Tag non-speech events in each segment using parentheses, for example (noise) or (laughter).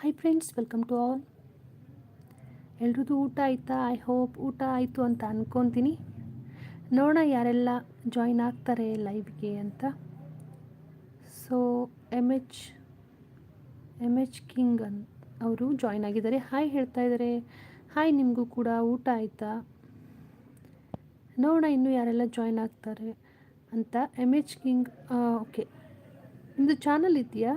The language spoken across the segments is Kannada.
Hi friends welcome to all ಎಲ್ರದ್ದು ಊಟ ಆಯಿತಾ? ಐ ಹೋಪ್ ಊಟ ಆಯಿತು ಅಂತ ಅಂದ್ಕೊತೀನಿ ನೋಡೋಣ ಯಾರೆಲ್ಲ ಜಾಯಿನ್ ಆಗ್ತಾರೆ ಲೈವ್ಗೆ ಅಂತ. So M H M H king ಅನ್ ಅವರು ಜಾಯ್ನ್ ಆಗಿದ್ದಾರೆ. ಹಾಯ್ ಹೇಳ್ತಾ ಇದ್ದಾರೆ. ಹಾಯ್ ನಿಮಗೂ ಕೂಡ ಊಟ ಆಯಿತಾ? ನೋಡೋಣ ಇನ್ನೂ ಯಾರೆಲ್ಲ ಜಾಯ್ನ್ ಆಗ್ತಾರೆ ಅಂತ. ಎಂ ಎಚ್ ಕಿಂಗ್ ಓಕೆ ನಿಮ್ಮದು ಚಾನಲ್ ಇದೆಯಾ?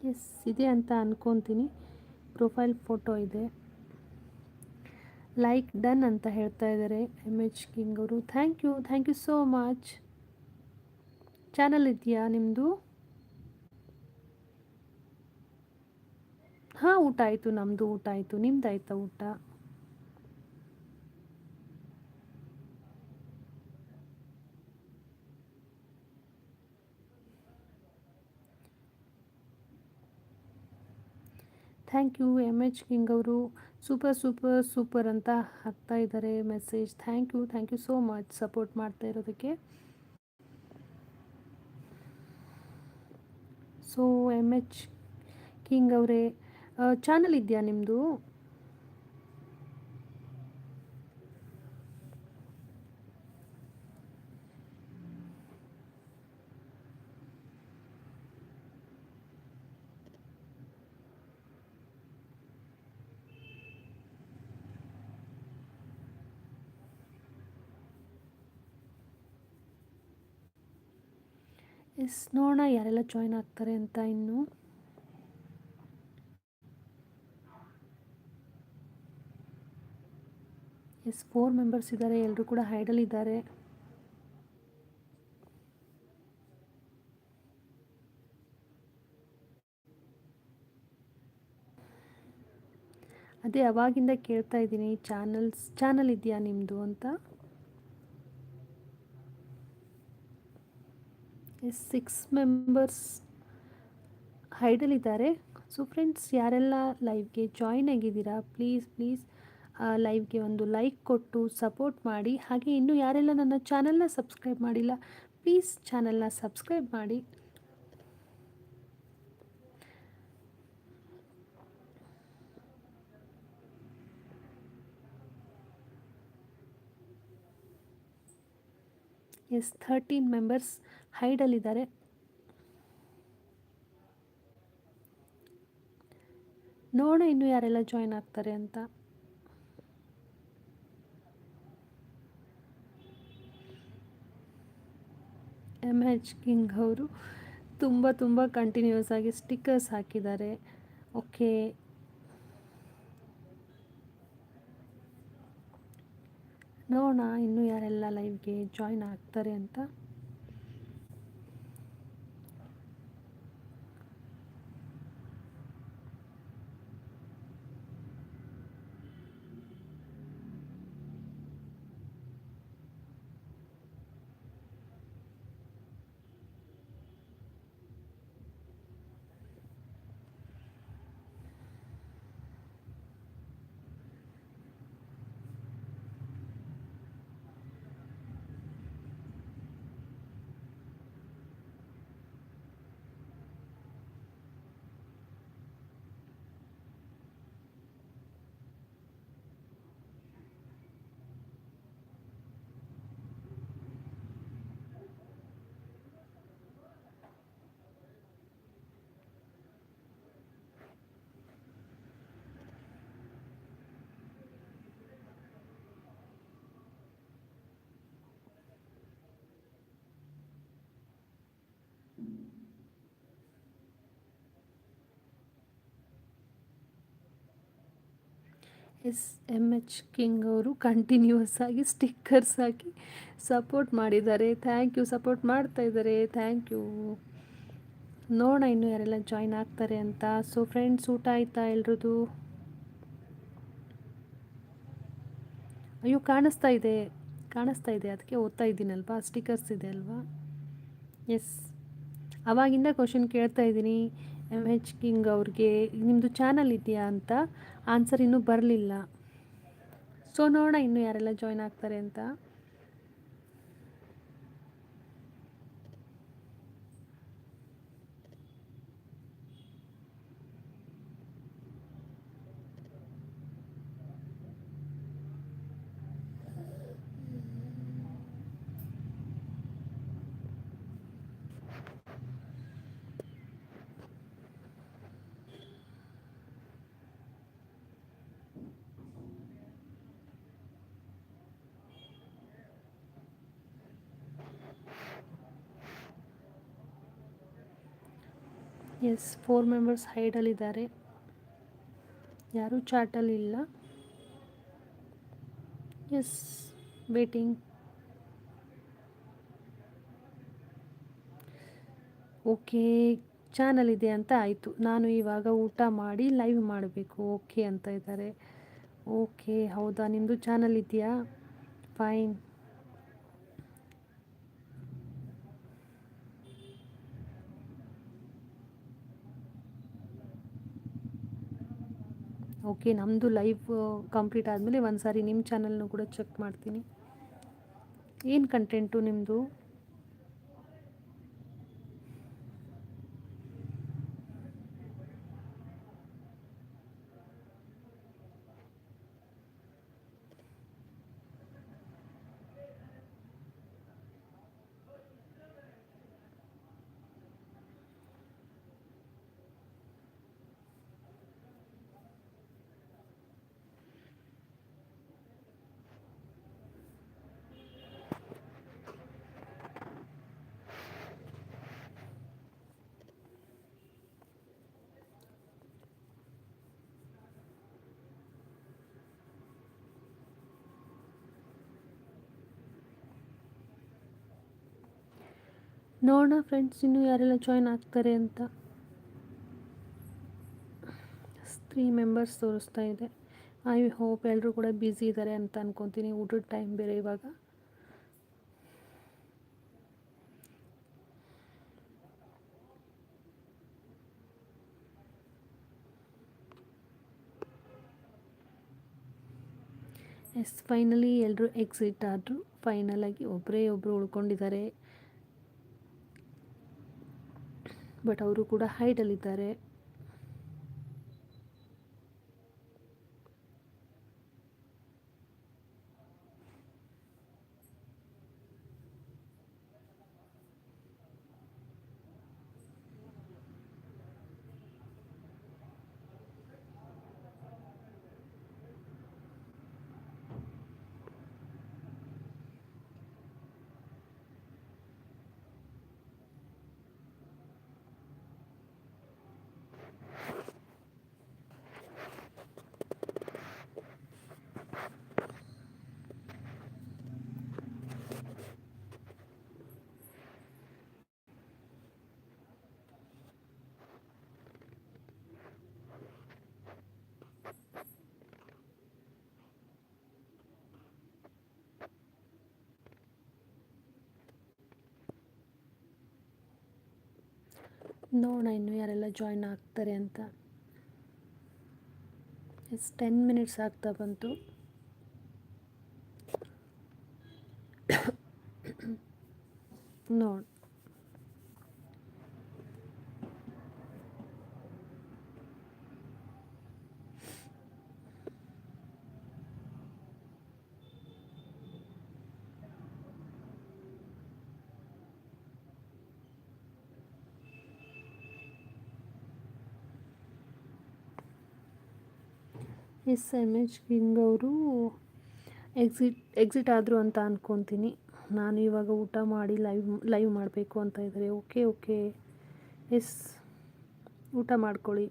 ಎಸ್ ಇದೆ ಅಂತ ಅಂದ್ಕೊತೀನಿ ಪ್ರೊಫೈಲ್ ಫೋಟೋ ಇದೆ. ಲೈಕ್ ಡನ್ ಅಂತ ಹೇಳ್ತಾ ಇದ್ದಾರೆ ಎಂ ಎಚ್ ಕಿಂಗ್ ಅವರು. Thank you thank you so much channel ಇದೆಯಾ ನಿಮ್ಮದು ಹಾಂ, ಊಟ ಆಯಿತು ನಮ್ಮದು ಊಟ ಆಯಿತು. ನಿಮ್ದು ಆಯಿತಾ ಊಟ? Thank you M H king ಅವರು. ಸೂಪರ್ ಸೂಪರ್ ಸೂಪರ್ ಅಂತ ಹಾಕ್ತಾ ಇದ್ದಾರೆ message. Thank you thank you so much support ಮಾಡ್ತಾ ಇರೋದಕ್ಕೆ. ಸೊ ಎಂ ಎಚ್ ಕಿಂಗ್ ಅವರೇ ಚಾನಲ್ ಇದೆಯಾ ನಿಮ್ಮದು ಎಸ್ ನೋಡೋಣ ಯಾರೆಲ್ಲ ಜಾಯ್ನ್ ಆಗ್ತಾರೆ ಅಂತ ಇನ್ನು. ಎಸ್ ಫೋರ್ ಮೆಂಬರ್ಸ್ ಇದ್ದಾರೆ ಎಲ್ಲರೂ ಕೂಡ ಹೈಡಲ್ ಇದ್ದಾರೆ. ಅದೇ ಅವಾಗಿಂದ ಕೇಳ್ತಾ ಇದ್ದೀನಿ ಚಾನಲ್ಸ್ ಚಾನಲ್ ಇದೆಯಾ ನಿಮ್ಮದು ಅಂತ ಎಸ್ ಸಿಕ್ಸ್ ಮೆಂಬರ್ಸ್ ಹೈಡಲ್ಲಿದ್ದಾರೆ ಸೊ ಫ್ರೆಂಡ್ಸ್ ಯಾರೆಲ್ಲ ಲೈವ್ಗೆ ಜಾಯ್ನ್ ಆಗಿದ್ದೀರಾ ಪ್ಲೀಸ್ ಪ್ಲೀಸ್ ಲೈವ್ಗೆ ಒಂದು ಲೈಕ್ ಕೊಟ್ಟು ಸಪೋರ್ಟ್ ಮಾಡಿ. ಹಾಗೆ ಇನ್ನೂ ಯಾರೆಲ್ಲ ನನ್ನ ಚಾನಲ್ನ ಸಬ್ಸ್ಕ್ರೈಬ್ ಮಾಡಿಲ್ಲ ಪ್ಲೀಸ್ ಚಾನಲ್ನ ಸಬ್ಸ್ಕ್ರೈಬ್ ಮಾಡಿ. ಎಸ್ ಥರ್ಟೀನ್ ಮೆಂಬರ್ಸ್ ಹೈಡಲ್ಲಿದ್ದಾರೆ ನೋಡೋಣ ಇನ್ನು ಯಾರೆಲ್ಲ ಜಾಯ್ನ್ ಆಗ್ತಾರೆ ಅಂತ. ಎಂ ಎಚ್ ಕಿಂಗ್ ಅವರು ತುಂಬ ತುಂಬ ಕಂಟಿನ್ಯೂಸ್ ಆಗಿ ಸ್ಟಿಕ್ಕರ್ಸ್ ಹಾಕಿದ್ದಾರೆ. ಓಕೆ ನೋಡೋಣ ಇನ್ನು ಯಾರೆಲ್ಲ ಲೈವ್ಗೆ ಜಾಯ್ನ್ ಆಗ್ತಾರೆ ಅಂತ. ಎಸ್ ಎಂ ಎಚ್ ಕಿಂಗ್ ಅವರು ಕಂಟಿನ್ಯೂಸ್ ಆಗಿ ಸ್ಟಿಕ್ಕರ್ಸ್ ಹಾಕಿ ಸಪೋರ್ಟ್ ಮಾಡಿದ್ದಾರೆ. ಥ್ಯಾಂಕ್ ಯು ಸಪೋರ್ಟ್ ಮಾಡ್ತಾ ಇದ್ದಾರೆ. ಥ್ಯಾಂಕ್ ಯು ನೋಡೋಣ ಇನ್ನು ಯಾರೆಲ್ಲ ಜಾಯ್ನ್ ಆಗ್ತಾರೆ ಅಂತ. ಸೊ ಫ್ರೆಂಡ್ಸ್ ಊಟ ಆಯಿತಾ ಎಲ್ರದ್ದು? ಅಯ್ಯೋ, ಕಾಣಿಸ್ತಾ ಇದೆ. ಕಾಣಿಸ್ತಾ ಇದೆ. ಅದಕ್ಕೆ ಓದ್ತಾ ಇದ್ದೀನಲ್ವಾ? ಸ್ಟಿಕ್ಕರ್ಸ್ ಇದೆ ಅಲ್ವಾ? ಎಸ್ ಅವಾಗಿಂದ ಕ್ವಶನ್ ಕೇಳ್ತಾ ಇದ್ದೀನಿ. ಎಂ ಎಚ್ ಕಿಂಗ್ ಅವ್ರಿಗೆ. ನಿಮ್ಮದು ಚಾನಲ್ ಇದೆಯಾ ಅಂತ? ಆನ್ಸರ್ ಇನ್ನೂ ಬರಲಿಲ್ಲ. ಸೊ ನೋಡೋಣ ಇನ್ನೂ ಯಾರೆಲ್ಲ ಜಾಯ್ನ್ ಆಗ್ತಾರೆ ಅಂತ. ಎಸ್ ಫೋರ್ ಮೆಂಬರ್ಸ್ ಹೈಡಲ್ಲಿದ್ದಾರೆ ಯಾರೂ ಚಾಟಲ್ಲಿಲ್ಲ ಎಸ್ ವೇಟಿಂಗ್ ಓಕೆ ಚಾನಲ್ ಇದೆ ಅಂತ ಆಯಿತು. ನಾನು ಇವಾಗ ಊಟ ಮಾಡಿ ಲೈವ್ ಮಾಡಬೇಕು. ಓಕೆ ಅಂತ ಇದ್ದಾರೆ. ಓಕೆ ಹೌದಾ? ನಿಮ್ಮದು ಚಾನಲ್ ಇದೆಯಾ? ಫೈನ್ ಓಕೆ ನಮ್ಮದು ಲೈವ್ ಕಂಪ್ಲೀಟ್ ಆದಮೇಲೆ ಒಂದು ಸಾರಿ ನಿಮ್ಮ ಚಾನಲ್ನು ಕೂಡ ಚೆಕ್ ಮಾಡ್ತೀನಿ. ಏನು ಕಂಟೆಂಟು ನಿಮ್ಮದು ನೋಡೋಣ ಫ್ರೆಂಡ್ಸ್ ಇನ್ನೂ ಯಾರೆಲ್ಲ ಜಾಯ್ನ್ ಆಗ್ತಾರೆ ಅಂತ. ತ್ರೀ ಮೆಂಬರ್ಸ್ ತೋರಿಸ್ತಾ ಇದೆ. ಐ ಹೋಪ್ ಎಲ್ಲರೂ ಕೂಡ ಬ್ಯುಸಿ ಇದ್ದಾರೆ ಅಂತ ಅನ್ಕೊತೀನಿ. ಊಟದ ಟೈಮ್ ಬೇರೆ ಇವಾಗ. ಎಸ್ ಫೈನಲಿ ಎಲ್ಲರೂ ಎಕ್ಸಿಟ್ ಆದರು. ಫೈನಲಾಗಿ ಒಬ್ಬರೇ ಒಬ್ಬರು ಉಳ್ಕೊಂಡಿದ್ದಾರೆ. ಬಟ್ ಅವರು ಕೂಡ ಹೈಡಲ್ಲಿದ್ದಾರೆ. ನೋಡೋಣ ಇನ್ನು ಯಾರೆಲ್ಲ ಜಾಯ್ನ್ ಆಗ್ತಾರೆ ಅಂತ. ಎಸ್ ಟೆನ್ ಮಿನಿಟ್ಸ್ ಆಗ್ತಾ ಬಂತು. (coughs) ನೋಡ್. ಎಸ್ ಎಂ ಎಚ್ ಕಿಂಗ್ ಅವರು ಎಕ್ಸಿಟ್ ಎಕ್ಸಿಟ್ ಆದರು ಅಂತ ಅಂದ್ಕೊತೀನಿ ನಾನು ಇವಾಗ ಊಟ ಮಾಡಿ ಲೈವ್ ಲೈವ್ ಮಾಡಬೇಕು ಅಂತ ಇದ್ದಾರೆ ಓಕೆ ಓಕೆ. ಎಸ್, ಊಟ ಮಾಡ್ಕೊಳ್ಳಿ.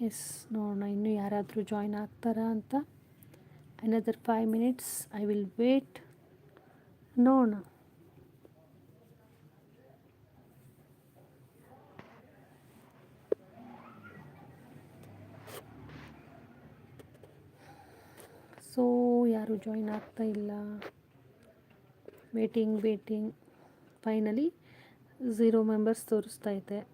ಎಸ್, ನೋಡೋಣ, ಇನ್ನೂ ಯಾರಾದರೂ ಜಾಯ್ನ್ ಆಗ್ತಾರಾ ಅಂತ? Another five minutes I will wait ನೋಡೋಣ. ಸೊ ಯಾರು ಜಾಯ್ನ್ ಆಗ್ತಾ ಇಲ್ಲ? Waiting waiting finally zero members ತೋರಿಸ್ತಾ ಇದೆ.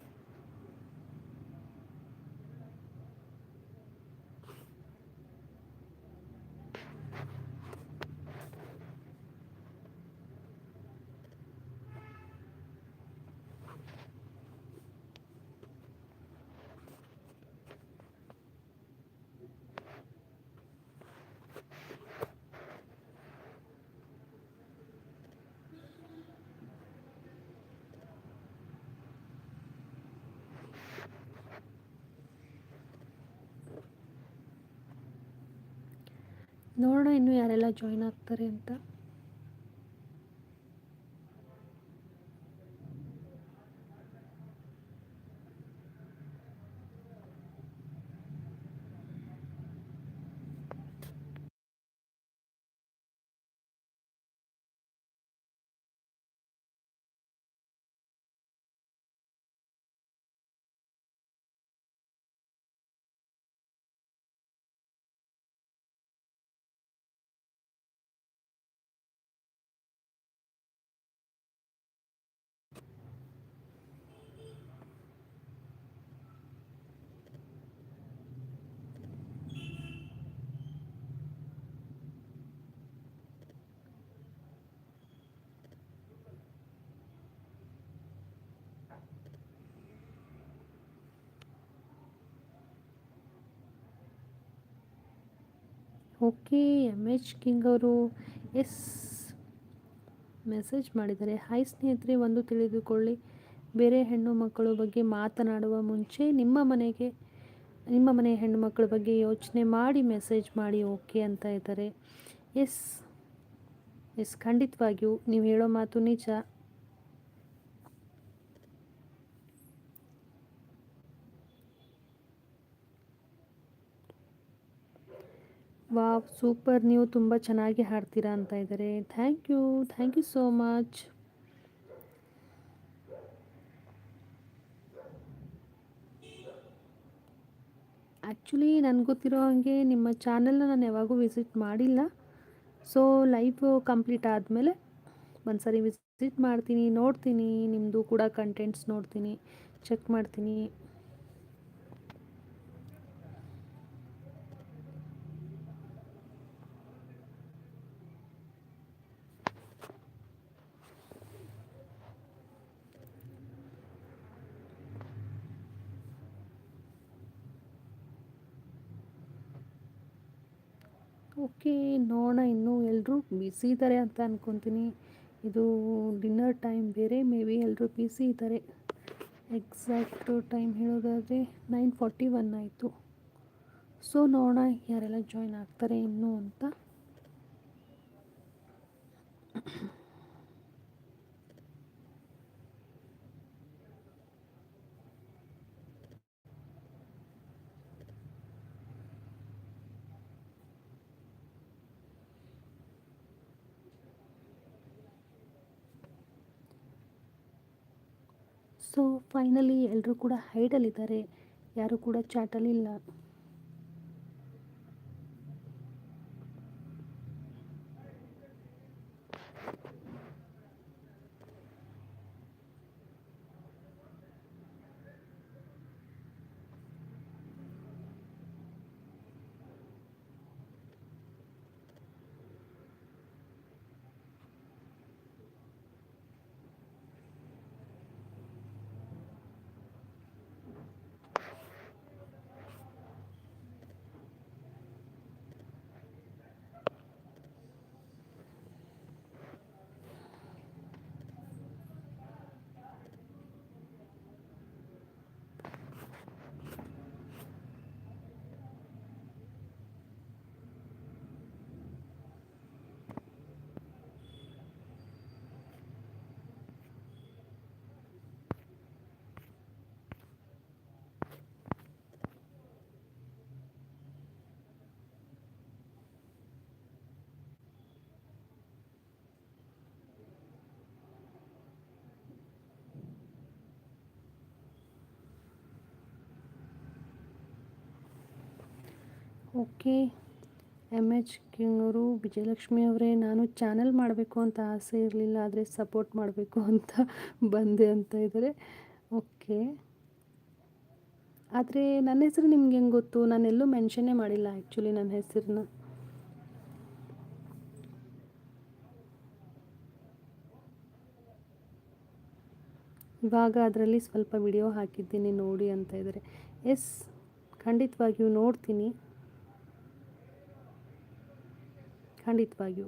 ನೋಡೋಣ ಇನ್ನು ಯಾರೆಲ್ಲ ಜಾಯ್ನ್ ಆಗ್ತಾರೆ ಅಂತ. ಓಕೆ ಎಂ ಎಚ್ ಕಿಂಗ್ ಅವರು ಎಸ್ ಮೆಸೇಜ್ ಮಾಡಿದ್ದಾರೆ. ಹಾಯ್ ಸ್ನೇಹಿತರೆ, ಒಂದು ತಿಳಿದುಕೊಳ್ಳಿ. ಬೇರೆ ಹೆಣ್ಣು ಮಕ್ಕಳ ಬಗ್ಗೆ ಮಾತನಾಡುವ ಮುಂಚೆ ನಿಮ್ಮ ಮನೆಗೆ, ನಿಮ್ಮ ಮನೆಯ ಹೆಣ್ಣು ಮಕ್ಕಳ ಬಗ್ಗೆ ಯೋಚನೆ ಮಾಡಿ ಮೆಸೇಜ್ ಮಾಡಿ ಓಕೆ ಅಂತ ಇದ್ದಾರೆ. ಎಸ್ ಎಸ್, ಖಂಡಿತವಾಗಿಯೂ, ನೀವು ಹೇಳೋ ಮಾತು ನಿಜ. Wow, super. ನೀವು ತುಂಬ ಚೆನ್ನಾಗಿ ಹಾಡ್ತೀರಾ ಅಂತ ಇದ್ದಾರೆ thank you thank you so much actually ನನಗೆ ಗೊತ್ತಿರೋ ಹಾಗೆ ನಿಮ್ಮ ಚಾನಲ್ನ ನಾನು ಯಾವಾಗೂ ವಿಸಿಟ್ ಮಾಡಿಲ್ಲ. ಸೊ ಲೈವ್ ಕಂಪ್ಲೀಟ್ ಆದಮೇಲೆ ಒಂದು ಸರಿ ವಿಸಿಟ್ ಮಾಡ್ತೀನಿ, ನೋಡ್ತೀನಿ ನಿಮ್ಮದು ಕೂಡ ಕಂಟೆಂಟ್ಸ್ ನೋಡ್ತೀನಿ ಚೆಕ್ ಮಾಡ್ತೀನಿ. ಓಕೆ, ನೋಡೋಣ. ಇನ್ನೂ ಎಲ್ಲರೂ ಬಿಸಿ ಇದ್ದಾರೆ ಅಂತ ಅಂದ್ಕೊತೀನಿ ಇದು ಡಿನ್ನರ್ ಟೈಮ್ ಬೇರೆ ಮೇ ಬಿ ಎಲ್ಲರೂ ಬಿಸಿ ಇದ್ದಾರೆ ಎಕ್ಸಾಕ್ಟ್ ಟೈಮ್ ಹೇಳೋದಾದರೆ ನೈನ್ ಫಾರ್ಟಿ ಒನ್ ಆಯಿತು. ಸೊ ನೋಡೋಣ ಯಾರೆಲ್ಲ ಜಾಯ್ನ್ ಆಗ್ತಾರೆ, ಇನ್ನೂ ಅಂತ. ಸೊ ಫೈನಲಿ ಎಲ್ಲರೂ ಕೂಡ ಹೈಡಲ್ಲಿದ್ದಾರೆ ಯಾರು ಕೂಡ ಚಾಟಲ್ಲಿಲ್ಲ ಓಕೆ. M H. ಕಿಂಗರು, ವಿಜಯಲಕ್ಷ್ಮಿ ಅವರೇ, ನಾನು ಚಾನಲ್ ಮಾಡಬೇಕು ಅಂತ ಆಸೆ ಇರಲಿಲ್ಲ, ಆದರೆ ಸಪೋರ್ಟ್ ಮಾಡಬೇಕು ಅಂತ ಬಂದೆ ಅಂತ ಇದ್ದಾರೆ ಓಕೆ. ಆದರೆ ನನ್ನ ಹೆಸರು ನಿಮ್ಗೆ ಹೆಂಗೆ ಗೊತ್ತು? ನಾನು ಎಲ್ಲೂ ಮೆನ್ಷನ್ನೇ ಮಾಡಿಲ್ಲ ಆ್ಯಕ್ಚುಲಿ ನನ್ನ ಹೆಸರನ್ನ. ಇವಾಗ ಅದರಲ್ಲಿ ಸ್ವಲ್ಪ ವಿಡಿಯೋ ಹಾಕಿದ್ದೀನಿ, ನೋಡಿ ಅಂತ ಇದ್ದಾರೆ ಎಸ್, ಖಂಡಿತವಾಗಿಯೂ ನೋಡ್ತೀನಿ. ಖಂಡಿತವಾಗಿಯೂ.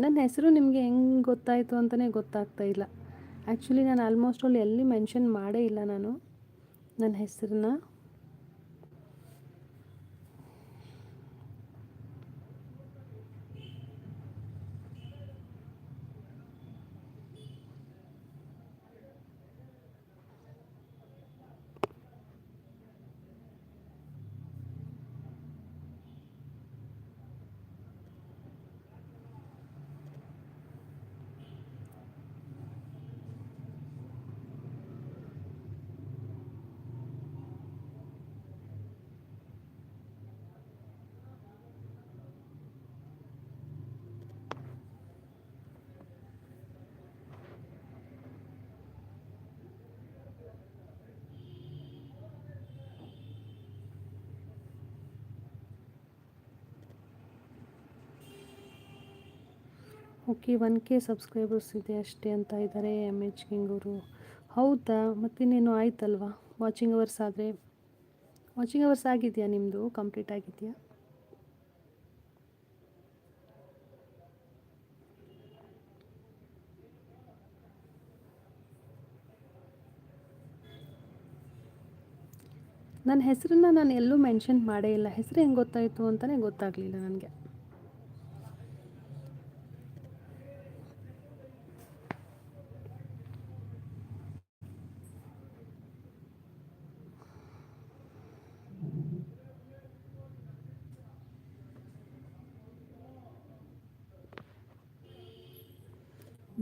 ನನ್ನ ಹೆಸರು ನಿಮಗೆ ಹೆಂಗೆ ಗೊತ್ತಾಯಿತು ಅಂತಲೇ ಗೊತ್ತಾಗ್ತಾ ಇಲ್ಲ. ಆ್ಯಕ್ಚುಲಿ ನಾನು ಆಲ್ಮೋಸ್ಟ್ ಅಲ್ಲಿ ಎಲ್ಲಿ ಮೆನ್ಷನ್ ಮಾಡೇ ಇಲ್ಲ ನಾನು. ನನ್ನ ಹೆಸರನ್ನ. ಓಕೆ, ಒನ್ ಕೆ ಸಬ್ಸ್ಕ್ರೈಬರ್ಸ್ ಇದೆ ಅಷ್ಟೇ ಅಂತ ಇದ್ದಾರೆ ಎಂ ಎಚ್ ಕಿಂಗ್ ಅವರು. ಹೌದಾ? ಮತ್ತಿನ್ನೇನು ಆಯ್ತಲ್ವಾ? ವಾಚಿಂಗ್ ಅವರ್ಸ್ ಆದರೆ. ವಾಚಿಂಗ್ ಅವರ್ಸ್ ಆಗಿದೆಯಾ ನಿಮ್ಮದು ಕಂಪ್ಲೀಟ್ ಆಗಿದೆಯಾ? ನನ್ನ ಹೆಸರನ್ನ ನಾನು ಎಲ್ಲೂ ಮೆನ್ಷನ್ ಮಾಡೇ ಇಲ್ಲ. ಹೆಸರು ಹೆಂಗೆ ಗೊತ್ತಾಯಿತು ಅಂತಲೇ ಗೊತ್ತಾಗಲಿಲ್ಲ ನನಗೆ.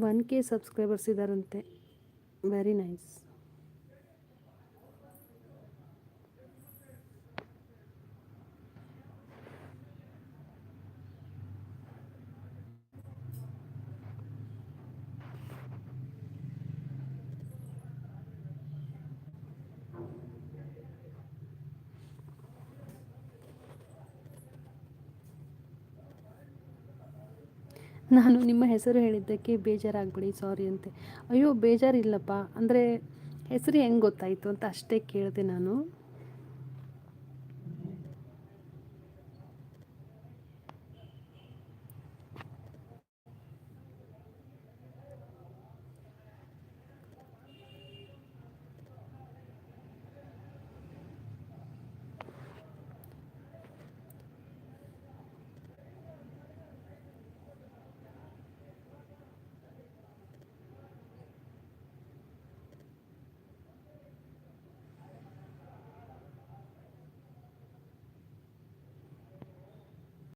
ಒನ್ ಕೆ ಸಬ್ಸ್ಕ್ರೈಬರ್ಸ್ ಇದ್ದಾರಂತೆ ವೆರಿ ನೈಸ್ ನಾನು ನಿಮ್ಮ ಹೆಸರು ಹೇಳಿದ್ದಕ್ಕೆ ಬೇಜಾರಾಗ್ಬಿಡಿ, ಸಾರಿ ಅಂತೆ. ಅಯ್ಯೋ, ಬೇಜಾರಿಲ್ಲಪ್ಪ. ಅಂದರೆ ಹೆಸರು ಹೆಂಗೆ ಗೊತ್ತಾಯಿತು ಅಂತ ಅಷ್ಟೇ ಕೇಳಿದೆ ನಾನು.